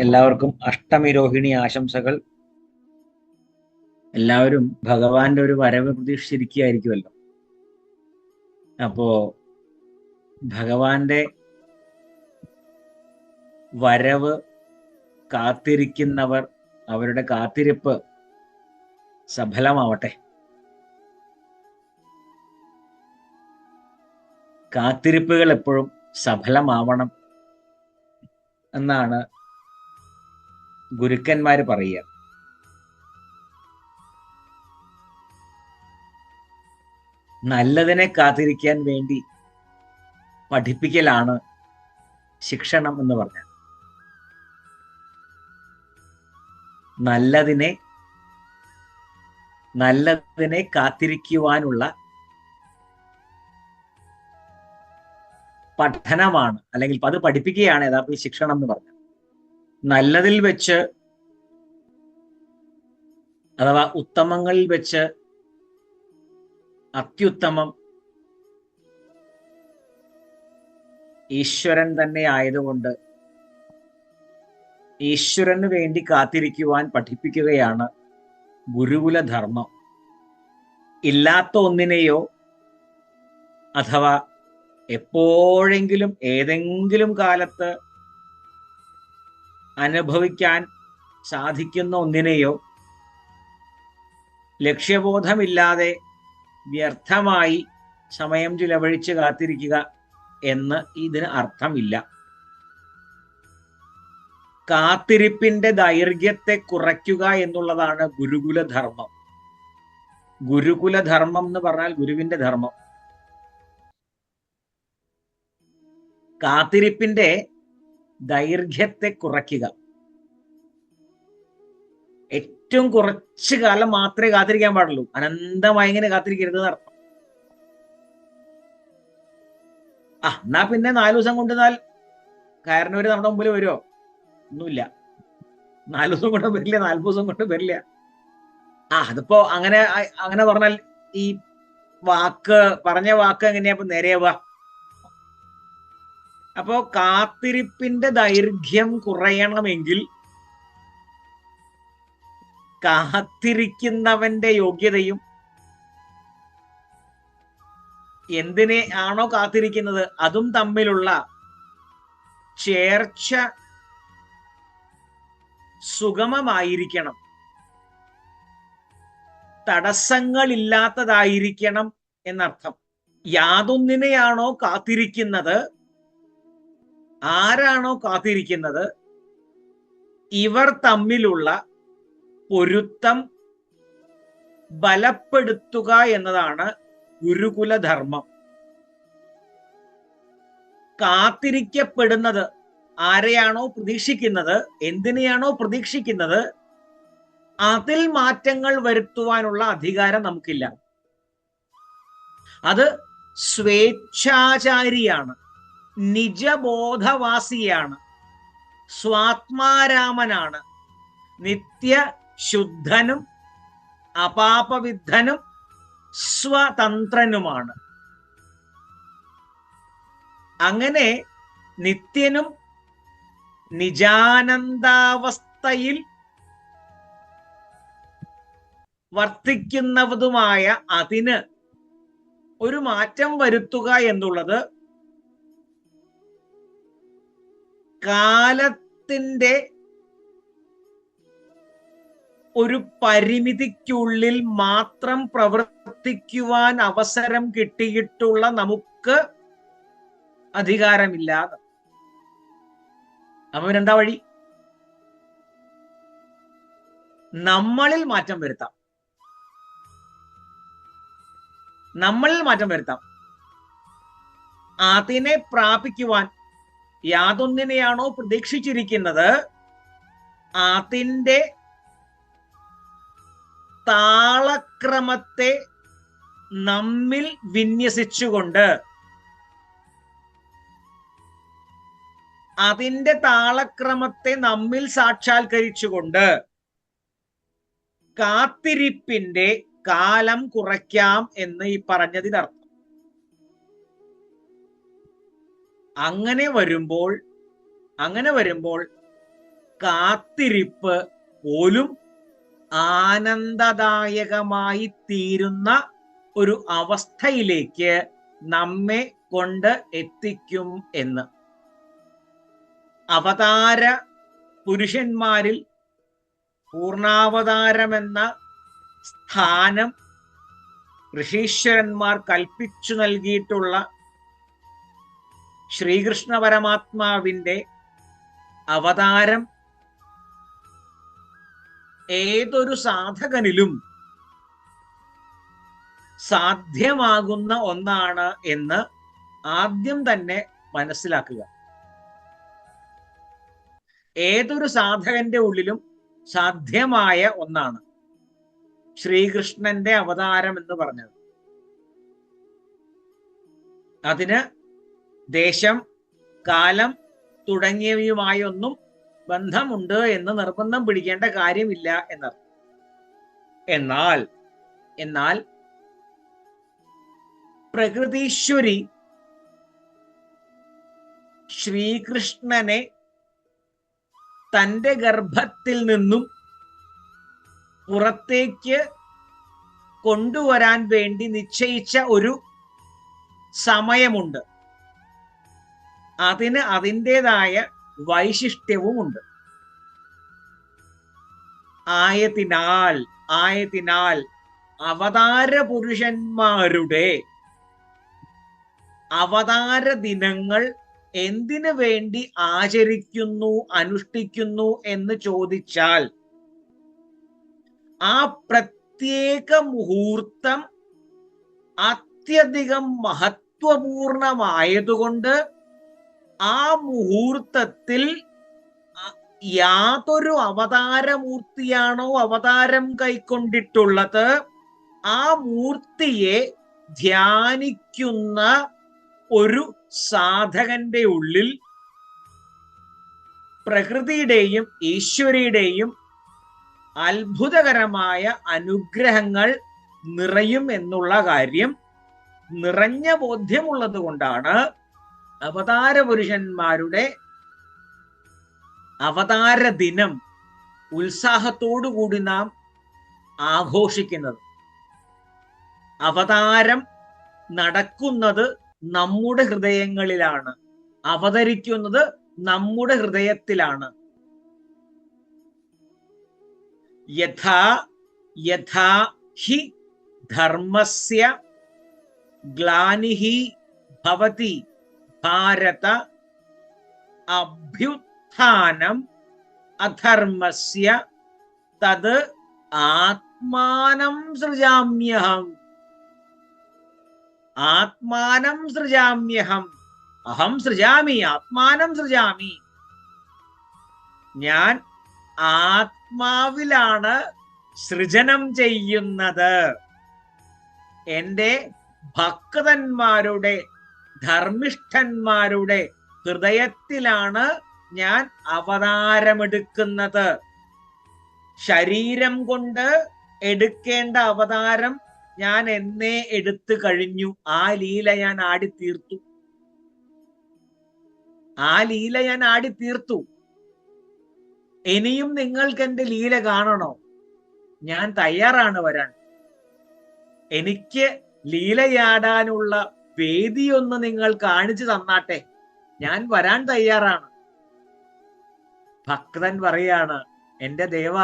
എല്ലാവർക്കും അഷ്ടമി രോഹിണി ആശംസകൾ. എല്ലാവരും ഭഗവാന്റെ ഒരു വരവ് പ്രതീക്ഷിച്ചിരിക്കുകയായിരിക്കുമല്ലോ. അപ്പോ ഭഗവാന്റെ വരവ് കാത്തിരിക്കുന്നവർ അവരുടെ കാത്തിരിപ്പ് സഫലമാവട്ടെ. കാത്തിരിപ്പുകൾ എപ്പോഴും സഫലമാവണം എന്നാണ് ഗുരുക്കന്മാര് പറയുക. നല്ലതിനെ കാത്തിരിക്കാൻ വേണ്ടി പഠിപ്പിക്കലാണ് ശിക്ഷണം എന്ന് പറഞ്ഞ നല്ലതിനെ നല്ലതിനെ കാത്തിരിക്കുവാനുള്ള പഠനമാണ് അല്ലെങ്കിൽ അത് പഠിപ്പിക്കുകയാണ് യഥാർത്ഥ ശിക്ഷണം എന്ന് പറഞ്ഞത്. നല്ലതിൽ വെച്ച് അഥവാ ഉത്തമങ്ങളിൽ വെച്ച് അത്യുത്തമം ഈശ്വരൻ തന്നെ ആയതുകൊണ്ട് ഈശ്വരന് വേണ്ടി കാത്തിരിക്കുവാൻ പഠിപ്പിക്കുകയാണ് ഗുരുകുലധർമ്മം. ഇല്ലാത്ത ഒന്നിനെയോ അഥവാ എപ്പോഴെങ്കിലും ഏതെങ്കിലും കാലത്ത് അനുഭവിക്കാൻ സാധിക്കുന്ന ഒന്നിനെയോ ലക്ഷ്യബോധമില്ലാതെ വ്യർത്ഥമായി സമയം ചിലവഴിച്ച് കാത്തിരിക്കുക എന്ന് ഇതിന് അർത്ഥമില്ല. കാത്തിരിപ്പിന്റെ ദൈർഘ്യത്തെ കുറയ്ക്കുക എന്നുള്ളതാണ് ഗുരുകുലധർമ്മം ഗുരുകുലധർമ്മം ഗുരുകുല ധർമ്മം എന്ന് പറഞ്ഞാൽ ഗുരുവിന്റെ ധർമ്മം. കാത്തിരിപ്പിന്റെ ദൈർഘ്യത്തെ കുറയ്ക്കുക. ഏറ്റവും കുറച്ചു കാലം മാത്രമേ കാത്തിരിക്കാൻ പാടുള്ളൂ. അനന്തമായി ഇങ്ങനെ കാത്തിരിക്കരുത് അർത്ഥം. ആ എന്നാ പിന്നെ നാല് ദിവസം കൊണ്ടുവന്നാൽ കയറിനവര് നമ്മുടെ മുമ്പിൽ വരുമോ ഒന്നുമില്ല. നാല് ദിവസം കൊണ്ട് വരില്ല നാല് ദിവസം കൊണ്ട് വരില്ല. ആ അതിപ്പോ അങ്ങനെ അങ്ങനെ പറഞ്ഞാൽ ഈ വാക്ക് പറഞ്ഞ വാക്ക് എങ്ങനെയാ? ഇപ്പൊ നേരെയാവുക അപ്പോ കാത്തിരിപ്പിന്റെ ദൈർഘ്യം കുറയണമെങ്കിൽ കാത്തിരിക്കുന്നവന്റെ യോഗ്യതയും എന്തിനെ ആണോ കാത്തിരിക്കുന്നത്? അതും തമ്മിലുള്ള ചേർച്ച സുഗമമായിരിക്കണം. തടസ്സങ്ങളില്ലാത്തതായിരിക്കണം എന്നർത്ഥം. യാതൊന്നിനെയാണോ കാത്തിരിക്കുന്നത്? ആരാണോ കാത്തിരിക്കുന്നത്? ഇവർ തമ്മിലുള്ള പൊരുത്തം ബലപ്പെടുത്തുക എന്നതാണ് ഗുരുകുലധർമ്മം. കാത്തിരിക്കപ്പെടുന്നത് ആരെയാണോ പ്രതീക്ഷിക്കുന്നത്? എന്തിനെയാണോ പ്രതീക്ഷിക്കുന്നത്? അതിൽ മാറ്റങ്ങൾ വരുത്തുവാനുള്ള അധികാരം നമുക്കില്ല. അത് സ്വേച്ഛാചാരിയാണ്. നിജബോധവാസിയാണ്. സ്വാത്മാരാമനാണ്. നിത്യ ശുദ്ധനും അപാപവിദ്ധനും സ്വതന്ത്രനുമാണ്. അങ്ങനെ നിത്യനും നിജാനന്ദാവസ്ഥയിൽ വർത്തിക്കുന്നതുമായ അതിന് ഒരു മാറ്റം വരുത്തുക എന്നുള്ളത് കാലത്തിന്റെ ഒരു പരിമിതിക്കുള്ളിൽ മാത്രം പ്രവർത്തിക്കുവാൻ അവസരം കിട്ടിയിട്ടുള്ള നമുക്ക് അധികാരമില്ലാതെ അപ്പൊ എന്താ വഴി? നമ്മളിൽ മാറ്റം വരുത്താം. നമ്മളിൽ മാറ്റം വരുത്താം. അതിനെ പ്രാപിക്കുവാൻ യാതൊന്നിനെയാണോ പ്രതീക്ഷിച്ചിരിക്കുന്നത്? അതിന്റെ താളക്രമത്തെ നമ്മിൽ വിന്യസിച്ചുകൊണ്ട് അതിന്റെ താളക്രമത്തെ നമ്മിൽ സാക്ഷാത്കരിച്ചുകൊണ്ട് കാത്തിരിപ്പിന്റെ കാലം കുറയ്ക്കാം എന്ന് ഈ പറഞ്ഞതിനർത്ഥം. അങ്ങനെ വരുമ്പോൾ അങ്ങനെ വരുമ്പോൾ കാത്തിരിപ്പ് പോലും ആനന്ദദായകമായി തീരുന്ന ഒരു അവസ്ഥയിലേക്ക് നമ്മെ കൊണ്ട് എത്തിക്കും എന്ന്. അവതാര പുരുഷന്മാരിൽ പൂർണാവതാരമെന്ന സ്ഥാനം ഋഷീശ്വരന്മാർ കൽപ്പിച്ചു നൽകിയിട്ടുള്ള ശ്രീകൃഷ്ണ പരമാത്മാവിന്റെ അവതാരം ഏതൊരു സാധകനിലും സാധ്യമാകുന്ന ഒന്നാണ് എന്ന് ആദ്യം തന്നെ മനസ്സിലാക്കുക. ഏതൊരു സാധകന്റെ ഉള്ളിലും സാധ്യമായ ഒന്നാണ് ശ്രീകൃഷ്ണന്റെ അവതാരം എന്ന് പറഞ്ഞത്. അതിന് ദേശം കാലം തുടങ്ങിയവയുമായൊന്നും ബന്ധമുണ്ട് എന്ന് നിർബന്ധം പിടിക്കേണ്ട കാര്യമില്ല എന്നർത്ഥം എന്നാൽ എന്നാൽ പ്രകൃതീശ്വരി ശ്രീകൃഷ്ണനെ തന്റെ ഗർഭത്തിൽ നിന്നും പുറത്തേക്ക് കൊണ്ടുവരാൻ വേണ്ടി നിശ്ചയിച്ച ഒരു സമയമുണ്ട്. അതിന് അതിന്റെതായ വൈശിഷ്ട്യവും ഉണ്ട്. ആയതിനാൽ ആയതിനാൽ അവതാര പുരുഷന്മാരുടെ അവതാര ദിനങ്ങൾ എന്തിനു വേണ്ടി ആചരിക്കുന്നു അനുഷ്ഠിക്കുന്നു എന്ന് ചോദിച്ചാൽ ആ പ്രത്യേക മുഹൂർത്തം അത്യധികം മഹത്വപൂർണമായതുകൊണ്ട് ആ മുഹൂർത്തത്തിൽ യാതൊരു അവതാരമൂർത്തിയാണോ അവതാരം കൈക്കൊണ്ടിട്ടുള്ളത്? ആ മൂർത്തിയെ ധ്യാനിക്കുന്ന ഒരു സാധകന്റെ ഉള്ളിൽ പ്രകൃതിയുടെയും ഈശ്വരിയുടെയും അത്ഭുതകരമായ അനുഗ്രഹങ്ങൾ നിറയും എന്നുള്ള കാര്യം നിറഞ്ഞ ബോധ്യമുള്ളത് കൊണ്ടാണ് അവതാര പുരുഷന്മാരുടെ അവതാര ദിനം ഉത്സാഹത്തോടു കൂടി നാം ആഘോഷിക്കുന്നത്. അവതാരം നടക്കുന്നത് നമ്മുടെ ഹൃദയങ്ങളിലാണ്. അവതരിക്കുന്നത് നമ്മുടെ ഹൃദയത്തിലാണ്. യഥാ യഥാ ഹി ധർമ്മസ്യ ഗ്ലാനിഹി ഭവതി. ഭാരത അഭ്യുത്ഥാനം അധർമ്മസ്യ തത് ആത്മാനം സൃജാമ്യഹം. ആത്മാനം സൃജാമ്യഹം. അഹം സൃജാമി ആത്മാനം സൃജാമി. ഞാൻ ആത്മാവിലാണ് സൃജനം ചെയ്യുന്നത്. എന്റെ ഭക്തന്മാരുടെ ധർമ്മിഷ്ഠന്മാരുടെ ഹൃദയത്തിലാണ് ഞാൻ അവതാരമെടുക്കുന്നത്. ശരീരം കൊണ്ട് എടുക്കേണ്ട അവതാരം ഞാൻ എന്നേ എടുത്തു കഴിഞ്ഞു. ആ ലീല ഞാൻ ആടി തീർത്തു ആ ലീല ഞാൻ ആടി തീർത്തു ഇനിയും നിങ്ങൾക്ക് എന്റെ ലീല കാണണോ? ഞാൻ തയ്യാറാണ് വരാൻ. എനിക്ക് ലീലയാടാനുള്ള വേദിയൊന്ന് നിങ്ങൾ കാണിച്ചു തന്നാട്ടെ. ഞാൻ വരാൻ തയ്യാറാണ്. ഭക്തൻ പറയാണ് എന്റെ ദേവ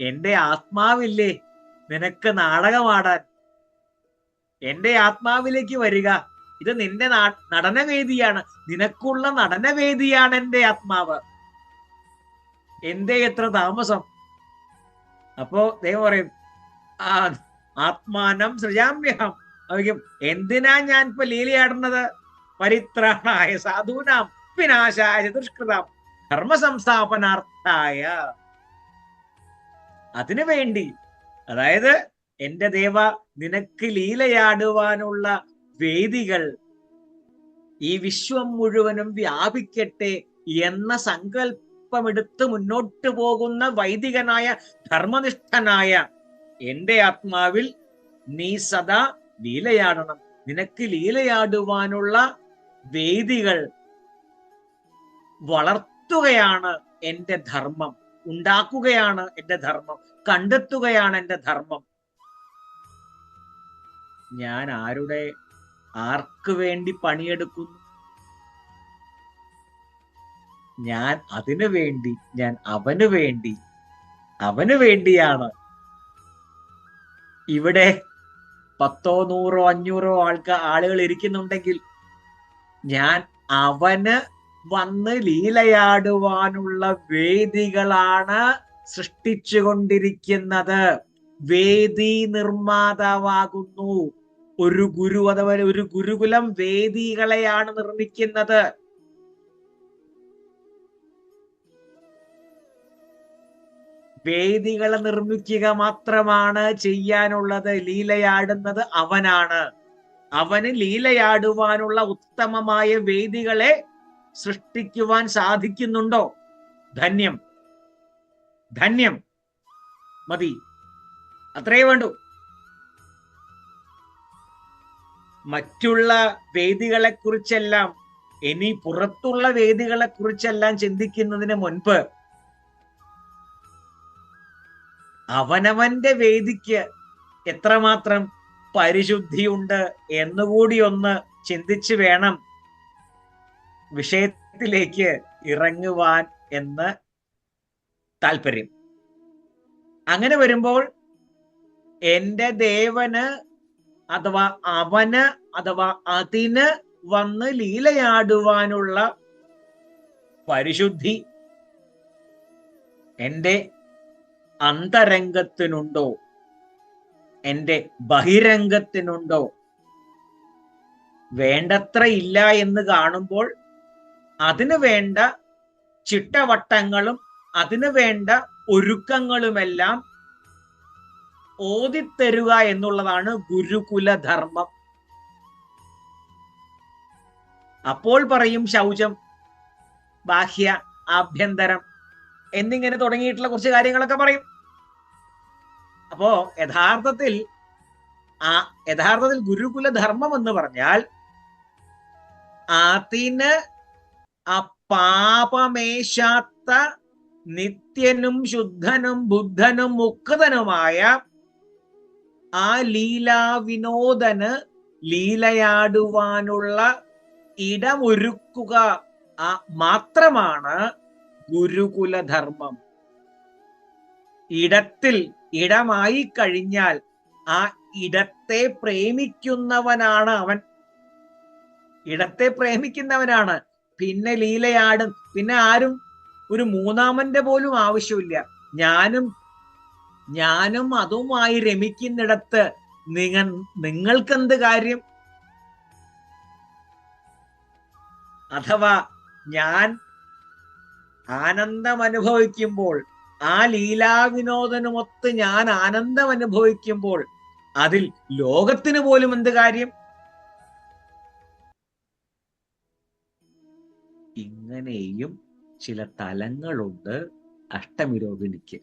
എന്റെ ആത്മാവില്ലേ? നിനക്ക് നാടകമാടാൻ. എന്റെ ആത്മാവിലേക്ക് വരിക. ഇത് നിന്റെ നടനവേദിയാണ്. നിനക്കുള്ള നടനവേദിയാണ് എന്റെ ആത്മാവ്. എന്തേ എത്ര താമസം. അപ്പോ ദൈവം പറയും ആത്മാനം സൃജാമ്യഹം. അവയ്ക്കും എന്തിനാ ഞാൻ ഇപ്പൊ ലീലയാടുന്നത് പരിത്രാണായ സാധൂനാം വിനാശായ ചതുഷ്കൃതം ധർമ്മ സംസ്ഥാപനാർത്ഥായ അതിനു വേണ്ടി അതായത് എന്റെ ദേവ നിനക്ക് ലീലയാടുവാനുള്ള വേദികൾ ഈ വിശ്വം മുഴുവനും വ്യാപിക്കട്ടെ എന്ന സങ്കല്പമെടുത്ത് മുന്നോട്ട് പോകുന്ന വൈദികനായ ധർമ്മനിഷ്ഠനായ എന്റെ ആത്മാവിൽ നീ സദാ ലീലയാടണം. നിനക്ക് ലീലയാടുവാനുള്ള വേദികൾ വളർത്തുകയാണ് എന്റെ ധർമ്മം. ഉണ്ടാക്കുകയാണ് എന്റെ ധർമ്മം. കണ്ടെത്തുകയാണ് എന്റെ ധർമ്മം. ഞാൻ ആരുടെ ആർക്ക് വേണ്ടി പണിയെടുക്കുന്നു? ഞാൻ അതിനു വേണ്ടി ഞാൻ അവന് വേണ്ടി അവന് വേണ്ടിയാണ് ഇവിടെ പത്തോ നൂറോ അഞ്ഞൂറോ ആൾക്കാർ ആളുകൾ ഇരിക്കുന്നുണ്ടെങ്കിൽ ഞാൻ അവന് വന്ന് ലീലയാടുവാനുള്ള വേദികളാണ് സൃഷ്ടിച്ചുകൊണ്ടിരിക്കുന്നത്. വേദി നിർമ്മാതാവാകുന്നു. ഒരു ഗുരു അഥവാ ഒരു ഗുരുകുലം വേദികളെയാണ് നിർമ്മിക്കുന്നത്. വേദികളെ നിർമ്മിക്കുക മാത്രമാണ് ചെയ്യാനുള്ളത് ലീലയാടുന്നത് അവനാണ്. അവന് ലീലയാടുവാനുള്ള ഉത്തമമായ വേദികളെ സൃഷ്ടിക്കുവാൻ സാധിക്കുന്നുണ്ടോ? ധന്യം. ധന്യം. മതി. അത്രേ വേണ്ടു. മറ്റുള്ള വേദികളെ കുറിച്ചെല്ലാം ഇനി പുറത്തുള്ള വേദികളെ കുറിച്ചെല്ലാം ചിന്തിക്കുന്നതിന് മുൻപ് അവനവന്റെ വേദിക്ക് എത്രമാത്രം പരിശുദ്ധിയുണ്ട് എന്നുകൂടി ഒന്ന് ചിന്തിച്ചു വേണം വിഷയത്തിലേക്ക് ഇറങ്ങുവാൻ എന്ന് താല്പര്യം അങ്ങനെ വരുമ്പോൾ എന്റെ ദേവന് അഥവാ അവന് അഥവാ അതിന് വന്ന് ലീലയാടുവാനുള്ള പരിശുദ്ധി എന്റെ അന്തരംഗത്തിനുണ്ടോ? എന്റെ ബഹിരംഗത്തിനുണ്ടോ? വേണ്ടത്ര ഇല്ല എന്ന് കാണുമ്പോൾ അതിനു വേണ്ട ചിട്ടവട്ടങ്ങളും അതിനു വേണ്ട ഒരുക്കങ്ങളുമെല്ലാം ഓതിത്തരുക എന്നുള്ളതാണ് ഗുരുകുലധർമ്മം. അപ്പോൾ പറയും ശൗചം ബാഹ്യ ആഭ്യന്തരം എന്നിങ്ങനെ തുടങ്ങിയിട്ടുള്ള കുറച്ച് കാര്യങ്ങളൊക്കെ പറയും. അപ്പോ യഥാർത്ഥത്തിൽ ആ യഥാർത്ഥത്തിൽ ഗുരുകുല ധർമ്മം എന്ന് പറഞ്ഞാൽ അതിന് ആ പാപമേശാത്ത നിത്യനും ശുദ്ധനും ബുദ്ധനും മുക്തനുമായ ആ ലീലാ വിനോദന് ലീലയാടുവാനുള്ള ഇടമൊരുക്കുക മാത്രമാണ് ഗുരുകുലധർമ്മം. ഇടത്തിൽ ഇടമായി കഴിഞ്ഞാൽ ആ ഇടത്തെ പ്രേമിക്കുന്നവനാണ് അവൻ. ഇടത്തെ പ്രേമിക്കുന്നവനാണ്. പിന്നെ ലീലയാടും. പിന്നെ ആരും ഒരു മൂന്നാമന്റെ പോലും ആവശ്യമില്ല. ഞാനും ഞാനും അതുമായി രമിക്കുന്നിടത്ത് നിങ്ങൾ നിങ്ങൾക്കെന്ത് കാര്യം? അഥവാ ഞാൻ ആനന്ദം അനുഭവിക്കുമ്പോൾ ആ ലീലാവിനോദനുമൊത്ത് ഞാൻ ആനന്ദം അനുഭവിക്കുമ്പോൾ അതിൽ ലോകത്തിന് പോലും എന്ത് കാര്യം? ഇങ്ങനെയും ചില തലങ്ങളുണ്ട് അഷ്ടമിരോഹിണിക്ക്